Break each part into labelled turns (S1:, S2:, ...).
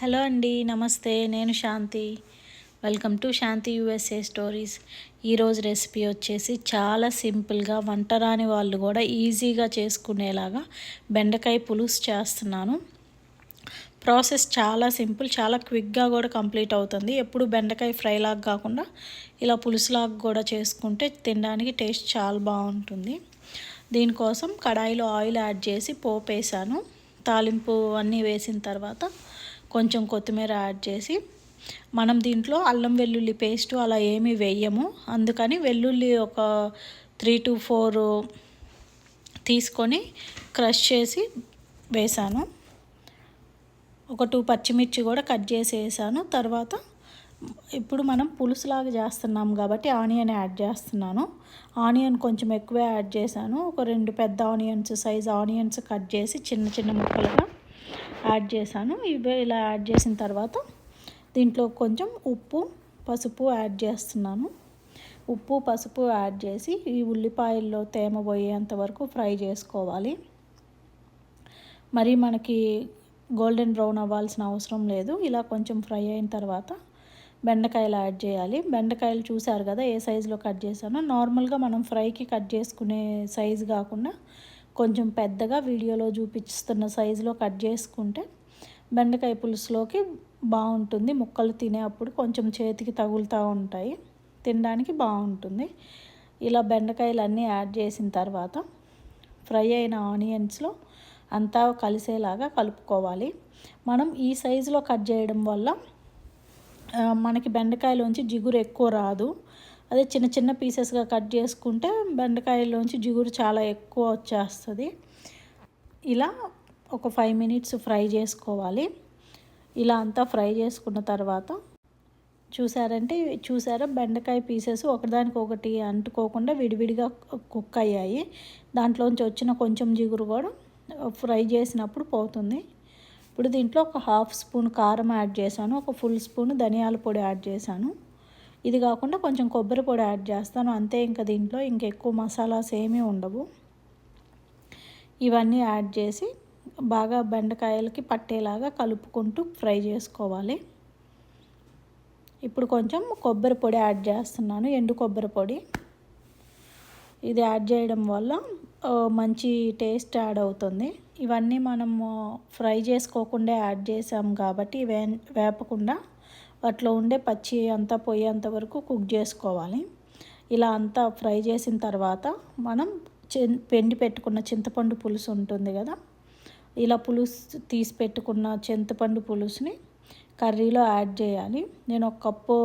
S1: Hello అండి నమస్తే నేను Shanti. Welcome to Shanti USA stories. ఈరోజు రెసిపీ వచ్చేసి చాలా సింపుల్గా వంట రాని వాళ్ళు కూడా ఈజీగా చేసుకునేలాగా బెండకాయ పులుసు చేస్తున్నాను. ప్రాసెస్ చాలా సింపుల్ చాలా క్విక్గా కూడా కంప్లీట్ అవుతుంది. ఎప్పుడు బెండకాయ ఫ్రైలాగా కాకుండా ఇలా పులుసులాగా కూడా చేసుకుంటే తినడానికి టేస్ట్ చాలా బాగుంటుంది. దీనికోసం కడాయిలో ఆయిల్ యాడ్ చేసి పోపేసాను తాలింపు అన్నీ వేసిన తర్వాత కొంచెం కొత్తిమీర యాడ్ చేసి మనం దీంట్లో అల్లం వెల్లుల్లి పేస్ట్ అలా ఏమీ వేయము. అందుకని వెల్లుల్లి ఒక త్రీ టు ఫోర్ తీసుకొని క్రష్ చేసి వేసాను. ఒక టూ పచ్చిమిర్చి కూడా కట్ చేసి వేసాను. తర్వాత ఇప్పుడు మనం పులుసులాగా చేస్తున్నాం కాబట్టి ఆనియన్ యాడ్ చేస్తున్నాను. ఆనియన్ కొంచెం ఎక్కువ యాడ్ చేశాను. ఒక రెండు పెద్ద ఆనియన్స్ సైజ్ ఆనియన్స్ కట్ చేసి చిన్న చిన్న ముక్కలుగా యాడ్ చేశాను. ఇవి ఇలా యాడ్ చేసిన తర్వాత దీంట్లో కొంచెం ఉప్పు పసుపు యాడ్ చేస్తున్నాను. ఉప్పు పసుపు యాడ్ చేసి ఈ ఉల్లిపాయల్లో తేమ పోయేంత వరకు ఫ్రై చేసుకోవాలి. మరి మనకి గోల్డెన్ బ్రౌన్ అవ్వాల్సిన అవసరం లేదు. ఇలా కొంచెం ఫ్రై అయిన తర్వాత బెండకాయలు యాడ్ చేయాలి. బెండకాయలు చూసారు కదా ఏ సైజులో కట్ చేశానో? నార్మల్గా మనం ఫ్రైకి కట్ చేసుకునే సైజు కాకుండా కొంచెం పెద్దగా వీడియోలో చూపిస్తున్న సైజులో కట్ చేసుకుంటే బెండకాయ పులుసులోకి బాగుంటుంది. ముక్కలు తినేప్పుడు కొంచెం చేతికి తగులుతూ ఉంటాయి. తినడానికి బాగుంటుంది. ఇలా బెండకాయలు అన్నీ యాడ్ చేసిన తర్వాత ఫ్రై అయిన ఆనియన్స్లో అంతా కలిసేలాగా కలుపుకోవాలి. మనం ఈ సైజులో కట్ చేయడం వల్ల మనకి బెండకాయలోంచి జిగురు ఎక్కువ రాదు. అదే చిన్న చిన్న పీసెస్గా కట్ చేసుకుంటే బెండకాయలోంచి జిగురు చాలా ఎక్కువ వచ్చేస్తుంది. ఇలా ఒక ఫైవ్ మినిట్స్ ఫ్రై చేసుకోవాలి. ఇలా అంతా ఫ్రై చేసుకున్న తర్వాత చూసారంటే చూసారా బెండకాయ పీసెస్ ఒకదానికి ఒకటి అంటుకోకుండా విడివిడిగా కుక్ అయ్యాయి. దాంట్లోంచి వచ్చిన కొంచెం జిగురు కూడా ఫ్రై చేసినప్పుడు పోతుంది. ఇప్పుడు దీంట్లో ఒక హాఫ్ స్పూన్ కారం యాడ్ చేశాను. ఒక ఫుల్ స్పూన్ ధనియాల పొడి యాడ్ చేశాను. ఇది కాకుండా కొంచెం కొబ్బరి పొడి యాడ్ చేస్తాను. అంతే ఇంకా దీంట్లో ఇంకెక్కువ మసాలాస్ ఏమీ ఉండవు. ఇవన్నీ యాడ్ చేసి బాగా బెండకాయలకి పట్టేలాగా కలుపుకుంటూ ఫ్రై చేసుకోవాలి. ఇప్పుడు కొంచెం కొబ్బరి పొడి యాడ్ చేస్తున్నాను. ఎండు కొబ్బరి పొడి. ఇది యాడ్ చేయడం వల్ల మంచి టేస్ట్ యాడ్ అవుతుంది. ఇవన్నీ మనము ఫ్రై చేసుకోకుండా యాడ్ చేసాం కాబట్టి వే వేపకుండా వాటిలో ఉండే పచ్చి అంతా పోయేంత వరకు కుక్ చేసుకోవాలి. ఇలా అంతా ఫ్రై చేసిన తర్వాత మనం పెండి పెట్టుకున్న చింతపండు పులుసు ఉంటుంది కదా ఇలా పులుసు తీసి పెట్టుకున్న చింతపండు పులుసుని కర్రీలో యాడ్ చేయాలి. నేను ఒక కప్పు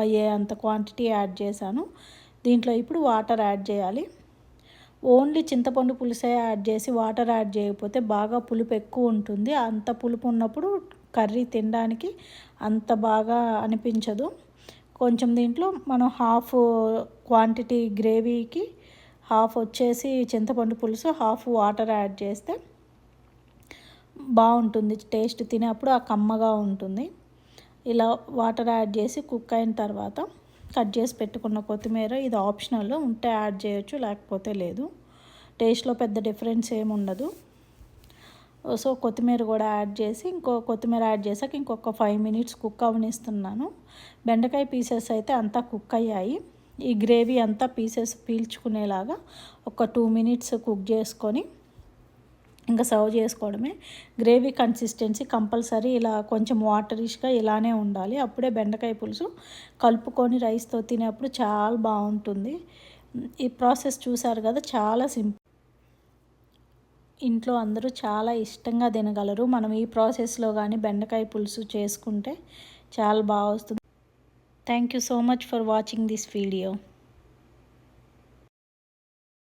S1: అయ్యే అంత క్వాంటిటీ యాడ్ చేశాను. దీంట్లో ఇప్పుడు వాటర్ యాడ్ చేయాలి. ఓన్లీ చింతపండు పులుసే యాడ్ చేసి వాటర్ యాడ్ చేయకపోతే బాగా పులుపు ఎక్కువ ఉంటుంది. అంత పులుపు ఉన్నప్పుడు కర్రీ తినడానికి అంత బాగా అనిపించదు. కొంచెం దీంట్లో మనం హాఫ్ క్వాంటిటీ గ్రేవీకి హాఫ్ వచ్చేసి చింతపండు పులుసు హాఫ్ వాటర్ యాడ్ చేస్తే బాగుంటుంది. టేస్ట్ తినేప్పుడు ఆ కమ్మగా ఉంటుంది. ఇలా వాటర్ యాడ్ చేసి కుక్ అయిన తర్వాత కట్ చేసి పెట్టుకున్న కొత్తిమీర ఇది ఆప్షనల్ ఉంటే యాడ్ చేయొచ్చు లేకపోతే లేదు. టేస్ట్లో పెద్ద డిఫరెన్స్ ఏమి ఉండదు సో కొత్తిమీర కూడా యాడ్ చేసి ఇంకో కొత్తిమీర యాడ్ చేసాక ఇంకొక ఫైవ్ మినిట్స్ కుక్ అవనిస్తున్నాను. బెండకాయ పీసెస్ అయితే అంతా కుక్ అయ్యాయి. ఈ గ్రేవీ అంతా పీసెస్ పీల్చుకునేలాగా ఒక టూ మినిట్స్ కుక్ చేసుకొని ఇంకా సర్వ్ చేసుకోవడమే. గ్రేవీ కన్సిస్టెన్సీ కంపల్సరీ ఇలా కొంచెం వాటరిష్గా ఇలానే ఉండాలి. అప్పుడే బెండకాయ పులుసు కలుపుకొని రైస్తో తినేప్పుడు చాలా బాగుంటుంది. ఈ ప్రాసెస్ చూసారు కదా చాలా సింపుల్. ఇంట్లో అందరూ చాలా ఇష్టంగా తినగలరు. మనం ఈ ప్రాసెస్లో కానీ బెండకాయ పులుసు చేసుకుంటే చాలా బాగా వస్తుంది. Thank you so much for watching this video